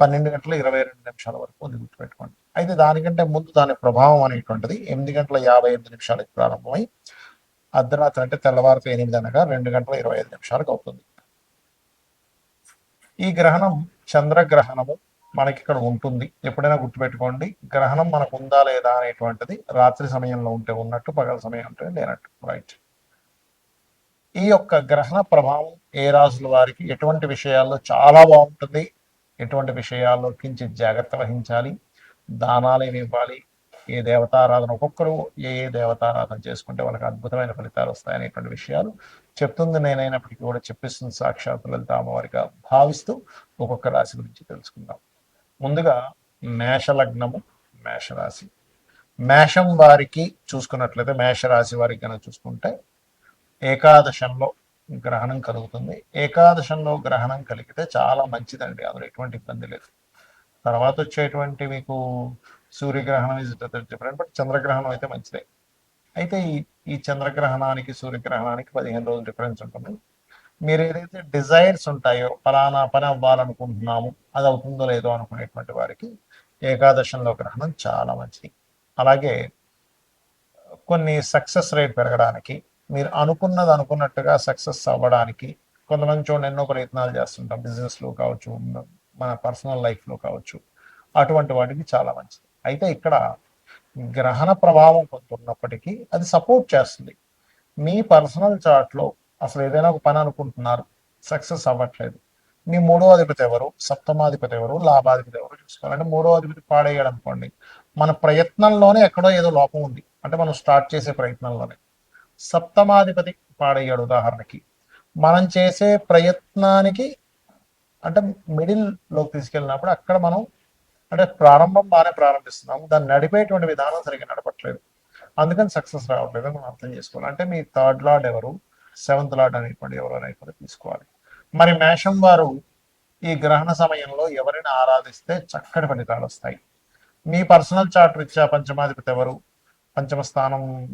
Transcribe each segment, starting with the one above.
పన్నెండు గంటల ఇరవై రెండు నిమిషాల వరకు ఉంది గుర్తుపెట్టుకోండి. అయితే దానికంటే ముందు దాని ప్రభావం అనేటువంటిది ఎనిమిది గంటల యాభై ఎనిమిది నిమిషాలకి ప్రారంభమై అర్ధరాత్రి అంటే తెల్లవారితో ఎనిమిది అనగా రెండు గంటల ఇరవై ఐదు నిమిషాలకు అవుతుంది. ఈ గ్రహణం చంద్రగ్రహణము మనకి ఇక్కడ ఉంటుంది. ఎప్పుడైనా గుర్తుపెట్టుకోండి గ్రహణం మనకు ఉందా లేదా అనేటువంటిది రాత్రి సమయంలో ఉంటే ఉన్నట్టు పగల సమయం ఉంటే లేనట్టు. రైట్ ఈ యొక్క గ్రహణ ప్రభావం ఏ రాజుల వారికి ఎటువంటి విషయాల్లో చాలా బాగుంటుంది ఎటువంటి విషయాల్లో కించిత్ జాగ్రత్త వహించాలి? దానాలు ఏమి ఇవ్వాలి? ఏ దేవతారాధన ఒక్కొక్కరు ఏ ఏ దేవతారాధన చేసుకుంటే వాళ్ళకి అద్భుతమైన ఫలితాలు వస్తాయనేటువంటి విషయాలు చెప్తుంది. నేనైనప్పటికీ కూడా చెప్పిస్తుంది సాక్షాత్ లలిత అమ్మవారిగా భావిస్తూ ఒక్కొక్క రాశి గురించి తెలుసుకుందాం. ముందుగా మేషలగ్నము మేషరాశి. మేషం వారికి చూసుకున్నట్లయితే మేషరాశి వారికి కనుక చూసుకుంటే ఏకాదశంలో గ్రహణం కలుగుతుంది. ఏకాదశంలో గ్రహణం కలిగితే చాలా మంచిదండి. అందులో ఎటువంటి ఇబ్బంది లేదు. తర్వాత వచ్చేటువంటి మీకు సూర్యగ్రహణం ఇస్ డిఫరెంట్ బట్ చంద్రగ్రహణం అయితే మంచిదే. అయితే ఈ ఈ చంద్రగ్రహణానికి సూర్యగ్రహణానికి పదిహేను రోజులు డిఫరెన్స్ ఉంటుంది. మీరు ఏదైతే డిజైర్స్ ఉంటాయో ఫలానా పని అవ్వాలనుకుంటున్నాము అది అవుతుందో లేదో అనుకునేటువంటి వారికి ఏకాదశంలో గ్రహణం చాలా మంచిది. అలాగే కొన్ని సక్సెస్ రేట్ పెరగడానికి మీరు అనుకున్నది అనుకున్నట్టుగా సక్సెస్ అవ్వడానికి కొంతమంది చూడండి ఎన్నో ప్రయత్నాలు చేస్తుంటాం బిజినెస్లో కావచ్చు మన పర్సనల్ లైఫ్లో కావచ్చు. అటువంటి వాటికి చాలా మంచిది. అయితే ఇక్కడ గ్రహణ ప్రభావం కొంత ఉన్నప్పటికీ అది సపోర్ట్ చేస్తుంది. మీ పర్సనల్ చార్ట్లో అసలు ఏదైనా ఒక పని అనుకుంటున్నారు సక్సెస్ అవ్వట్లేదు. మీ మూడో అధిపతి ఎవరు సప్తమాధిపతి ఎవరు లాభాధిపతి ఎవరు చూసుకోవాలంటే మూడో అధిపతి పాడేయడం అనుకోండి. మన ప్రయత్నంలోనే ఎక్కడో ఏదో లోపం ఉంది. అంటే మనం స్టార్ట్ చేసే ప్రయత్నంలోనే. సప్తమాధిపతి పాడయ్యాడు ఉదాహరణకి. మనం చేసే ప్రయత్నానికి అంటే మిడిల్లోకి తీసుకెళ్ళినప్పుడు అక్కడ మనం అంటే ప్రారంభం బాగానే ప్రారంభిస్తున్నాం. దాన్ని నడిపేటువంటి విధానం సరిగ్గా నడపట్లేదు. అందుకని సక్సెస్ రావట్లేదు మనం అర్థం చేసుకోవాలి. అంటే మీ థర్డ్ లార్డ్ ఎవరు? సెవెంత్ లార్డ్ అనేటువంటి ఎవరు అనేటువంటి తీసుకోవాలి. మరి మేషం వారు ఈ గ్రహణ సమయంలో ఎవరిని ఆరాధిస్తే చక్కటి ఫలితాలు వస్తాయి. మీ పర్సనల్ చార్ట్ రీత్యా పంచమాధిపతి ఎవరు? పంచమ స్థానం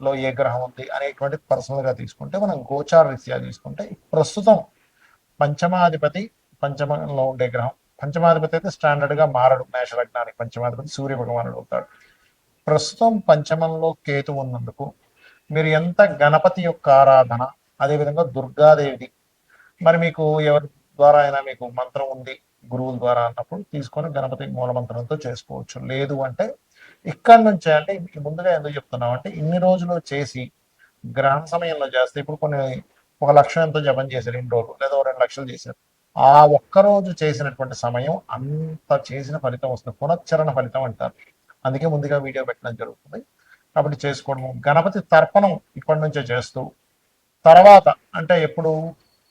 లో ఏ గ్రహం ఉంది అనేటువంటి పర్సనల్గా తీసుకుంటే మనం గోచార రీత్యా తీసుకుంటే ప్రస్తుతం పంచమాధిపతి పంచమంలో ఉండే గ్రహం. పంచమాధిపతి అయితే స్టాండర్డ్గా మారడు మేషలగ్నానికి పంచమాధిపతి సూర్య భగవానుడు అవుతాడు. ప్రస్తుతం పంచమంలో కేతు ఉన్నందుకు మీరు ఎంత గణపతి యొక్క ఆరాధన అదేవిధంగా దుర్గాదేవిది మరి మీకు ఎవరి ద్వారా అయినా మీకు మంత్రం ఉంది గురువుల ద్వారా అన్నప్పుడు తీసుకొని గణపతి మూల మంత్రంతో చేసుకోవచ్చు. లేదు అంటే ఇక్కడ నుంచే అంటే ముందుగా ఎందుకు చెప్తున్నాం అంటే ఇన్ని రోజులు చేసి గ్రహణ సమయంలో చేస్తే ఇప్పుడు కొన్ని ఒక లక్షం ఎంతో జపం చేశారు ఇన్ని రోజులు లేదా రెండు లక్షలు చేశారు. ఆ ఒక్క రోజు చేసినటువంటి సమయం అంత చేసిన ఫలితం వస్తుంది. పునశ్చరణ ఫలితం అంటారు. అందుకే ముందుగా వీడియో పెట్టడం జరుగుతుంది. కాబట్టి చేసుకోవడం గణపతి తర్పణం ఇప్పటి నుంచే చేస్తూ తర్వాత అంటే ఎప్పుడు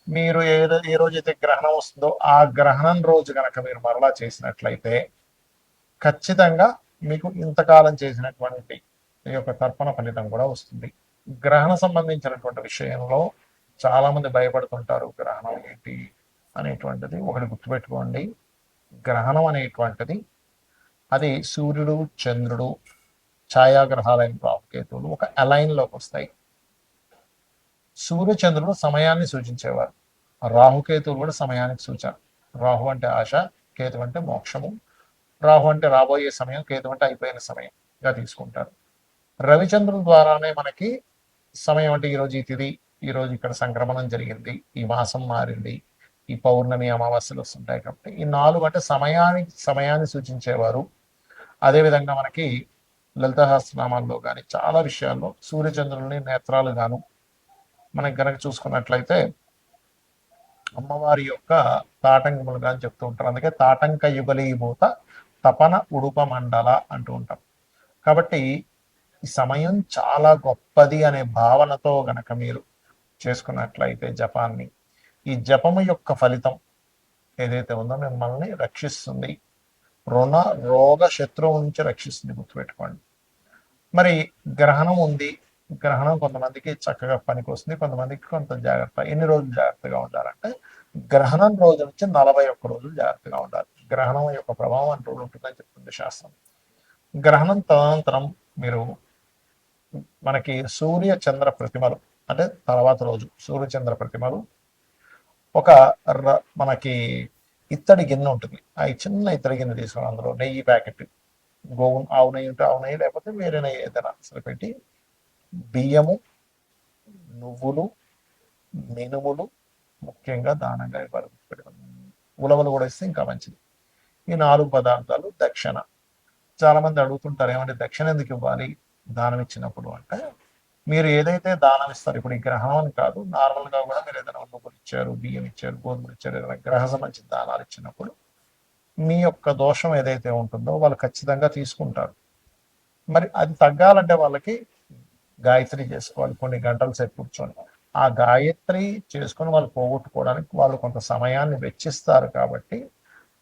మీరు ఏదో ఏ రోజైతే గ్రహణం వస్తుందో ఆ గ్రహణం రోజు కనుక మీరు మరలా చేసినట్లయితే ఖచ్చితంగా మీకు ఇంతకాలం చేసినటువంటి ఈ యొక్క తర్పణ ఫలితం కూడా వస్తుంది. గ్రహణ సంబంధించినటువంటి విషయంలో చాలా మంది భయపడుతుంటారు గ్రహణం ఏంటి అనేటువంటిది ఒకటి గుర్తుపెట్టుకోండి. గ్రహణం అనేటువంటిది అది సూర్యుడు చంద్రుడు ఛాయాగ్రహాలైన రాహుకేతువులు ఒక అలైన్లోకి వస్తాయి. సూర్య చంద్రుడు సమయాన్ని సూచించేవారు. రాహుకేతువులు కూడా సమయానికి సూచన. రాహు అంటే ఆశ కేతు అంటే మోక్షము రాహు అంటే రాబోయే సమయం కేతు అంటే అయిపోయిన సమయంగా తీసుకుంటారు. రవిచంద్రుల ద్వారానే మనకి సమయం అంటే ఈరోజు ఈ తిథి ఈరోజు ఇక్కడ సంక్రమణం జరిగింది ఈ మాసం మారింది ఈ పౌర్ణమి అమావాస్యలు వస్తుంటాయి కాబట్టి ఈ నాలుగు అంటే సమయానికి సమయాన్ని సూచించేవారు. అదేవిధంగా మనకి లలితహాస్నామాల్లో కానీ చాలా విషయాల్లో సూర్యచంద్రుల్ని నేత్రాలు గాను మనకి గనక చూసుకున్నట్లయితే అమ్మవారి యొక్క తాటంకములుగా అని చెప్తూ ఉంటారు. అందుకే తాటంక యుగలీభూత తపన ఉడుప మండల అంటూ ఉంటాం. కాబట్టి ఈ సమయం చాలా గొప్పది అనే భావనతో గనక మీరు చేసుకున్నట్లయితే జపాన్ని ఈ జపము యొక్క ఫలితం ఏదైతే ఉందో మిమ్మల్ని రక్షిస్తుంది. రుణ రోగ శత్రువు నుంచి రక్షిస్తుంది గుర్తుపెట్టుకోండి. మరి గ్రహణం ఉంది. గ్రహణం కొంతమందికి చక్కగా పనికి వస్తుంది కొంతమందికి కొంత జాగ్రత్త ఎన్ని రోజులు జాగ్రత్తగా ఉండాలంటే గ్రహణం రోజు నుంచి నలభై ఒక్క రోజులు జాగ్రత్తగా ఉండాలి. గ్రహణం యొక్క ప్రభావం అంటూ ఉంటుందని చెప్తుంది శాస్త్రం. గ్రహణం తదనంతరం మీరు మనకి సూర్య చంద్ర ప్రతిమలు అంటే తర్వాత రోజు సూర్య చంద్ర ప్రతిమలు ఒక మనకి ఇత్తడి గిన్నె ఉంటుంది. ఆ చిన్న ఇత్తడి గిన్నె తీసుకుని అందులో నెయ్యి ప్యాకెట్ గోవు ఆవు నెయ్యి ఉంటే ఆవు నెయ్యి లేకపోతే వేరే నెయ్యి ఏదైనా అసలు పెట్టి బియ్యము నువ్వులు మినుములు ముఖ్యంగా దానంగా ఇవ్వాలి ఉలవలు కూడా ఇస్తే ఇంకా మంచిది. ఈ నాలుగు పదార్థాలు దక్షిణ. చాలా మంది అడుగుతుంటారు ఏమంటే దక్షిణ ఎందుకు ఇవ్వాలి? దానం ఇచ్చినప్పుడు అంటే మీరు ఏదైతే దానం ఇస్తారు ఇప్పుడు ఈ గ్రహం అని కాదు నార్మల్గా కూడా మీరు ఏదైనా నువ్వులు ఇచ్చారు బియ్యం ఇచ్చారు గోధుమలు ఇచ్చారు ఏదైనా గ్రహ సంబంధించిన దానాలు ఇచ్చినప్పుడు మీ యొక్క దోషం ఏదైతే ఉంటుందో వాళ్ళు ఖచ్చితంగా తీసుకుంటారు. మరి అది తగ్గాలంటే వాళ్ళకి గాయత్రి చేసుకోవాలి కొన్ని గంటల సేపు కూర్చొని. ఆ గాయత్రి చేసుకొని వాళ్ళు పోగొట్టుకోవడానికి వాళ్ళు కొంత సమయాన్ని వెచ్చిస్తారు కాబట్టి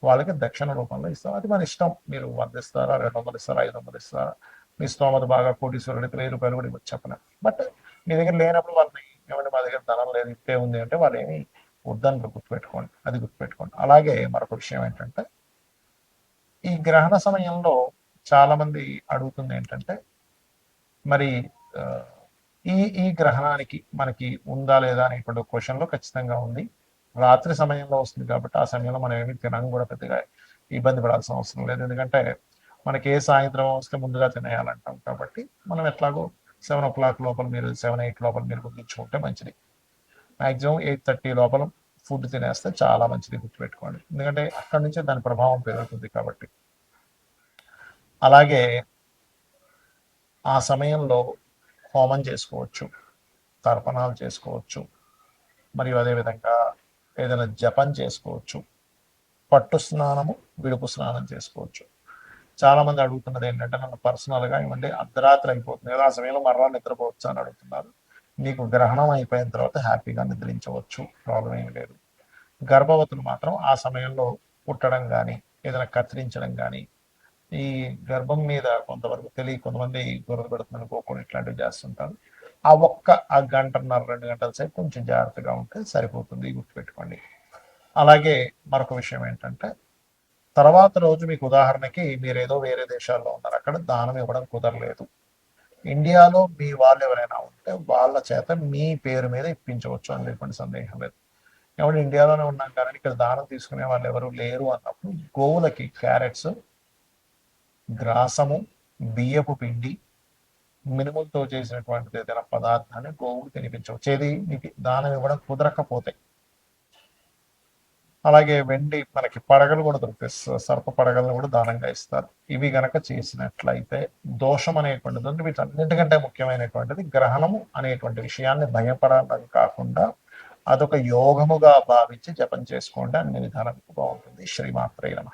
వాళ్ళకి దక్షిణ రూపంలో ఇస్తాం. అది మన ఇష్టం. మీరు వంద ఇస్తారా రెండు వందలు ఇస్తారా ఐదు వందలు ఇస్తారా? మీ స్తోమత బాగా కోటీశ్వరుడికి వెయ్యి రూపాయలు కూడా ఇవ్వచ్చు చెప్పన? బట్ మీ దగ్గర లేనప్పుడు వాళ్ళని ఏమంటే మా దగ్గర ధనం లేదు ఇట్టే ఉంది అంటే వాళ్ళు ఏమి వద్దని గుర్తుపెట్టుకోండి. అది గుర్తుపెట్టుకోండి. అలాగే మరొక విషయం ఏంటంటే ఈ గ్రహణ సమయంలో చాలా మంది అడుగుతుంది ఏంటంటే మరి ఈ ఈ గ్రహణానికి మనకి ఉందా లేదా అనేటువంటి క్వశ్చన్లో ఖచ్చితంగా ఉంది. రాత్రి సమయంలో వస్తుంది కాబట్టి ఆ సమయంలో మనం ఏమి తినడం కూడా పెద్దగా ఇబ్బంది పడాల్సిన అవసరం లేదు. ఎందుకంటే మనకి ఏ సాయంత్రం వస్తే ముందుగా తినేయాలంటాం కాబట్టి మనం ఎట్లాగో సెవెన్ ఓ క్లాక్ లోపల మీరు సెవెన్ ఎయిట్ లోపల మీరు గుర్తించుకుంటే మంచిది. మాక్సిమం ఎయిట్ థర్టీ లోపల ఫుడ్ తినేస్తే చాలా మంచిది గుర్తుపెట్టుకోండి. ఎందుకంటే అక్కడి నుంచే దాని ప్రభావం పెరుగుతుంది కాబట్టి. అలాగే ఆ సమయంలో హోమం చేసుకోవచ్చు తర్పణాలు చేసుకోవచ్చు. మరియు అదేవిధంగా ఏదైనా జపం చేసుకోవచ్చు. పట్టు స్నానము విడుపు స్నానం చేసుకోవచ్చు. చాలామంది అడుగుతున్నది ఏంటంటే నన్ను పర్సనల్గా ఏమంటే అర్ధరాత్రి అయిపోతుంది కదా ఆ సమయంలో మరలా నిద్రపోవచ్చు అని అడుగుతున్నారు. మీకు గ్రహణం అయిపోయిన తర్వాత హ్యాపీగా నిద్రించవచ్చు ప్రాబ్లం ఏమి లేదు. గర్భవతులు మాత్రం ఆ సమయంలో పుట్టడం కానీ ఏదైనా కత్తిరించడం కానీ ఈ గర్భం మీద కొంతవరకు తెలియ కొంతమంది దూరం పెడుతుందని కోకుండా ఇట్లాంటివి చేస్తుంటారు. ఆ ఒక్క ఆ గంటన్నర రెండు గంటల సేపు కొంచెం జాగ్రత్తగా ఉంటే సరిపోతుంది గుర్తుపెట్టుకోండి. అలాగే మరొక విషయం ఏంటంటే తర్వాత రోజు మీకు ఉదాహరణకి మీరు ఏదో వేరే దేశాల్లో ఉన్నారు అక్కడ దానం ఇవ్వడం కుదరలేదు. ఇండియాలో మీ వాళ్ళు ఎవరైనా ఉంటే వాళ్ళ చేత మీ పేరు మీద ఇప్పించవచ్చు అని ఎటువంటి సందేహం లేదు. ఎవరు ఇండియాలోనే ఉన్నాం కానీ ఇక్కడ దానం తీసుకునే వాళ్ళు ఎవరు లేరు అన్నప్పుడు గోవులకి క్యారెట్స్ గ్రాసము బియ్యపు పిండి మినుములతో చేసినటువంటిది ఏదైనా పదార్థాన్ని గోవుకు తినిపించవచ్చు. ఏది నీకు దానం ఇవ్వడం కుదరకపోతే. అలాగే వెండి మనకి పడగలు కూడా దొరుకుతాయి. సర్ప పడగలను కూడా దానంగా ఇస్తారు. ఇవి గనక చేసినట్లయితే దోషం అనేటువంటిది వీటన్నిటికంటే ముఖ్యమైనటువంటిది గ్రహణము అనేటువంటి విషయాన్ని భయపడడం కాకుండా అదొక యోగముగా భావించి జపం చేసుకోండి. అన్ని విధాలకు బాగుంటుంది. శ్రీమాత్రే నమ.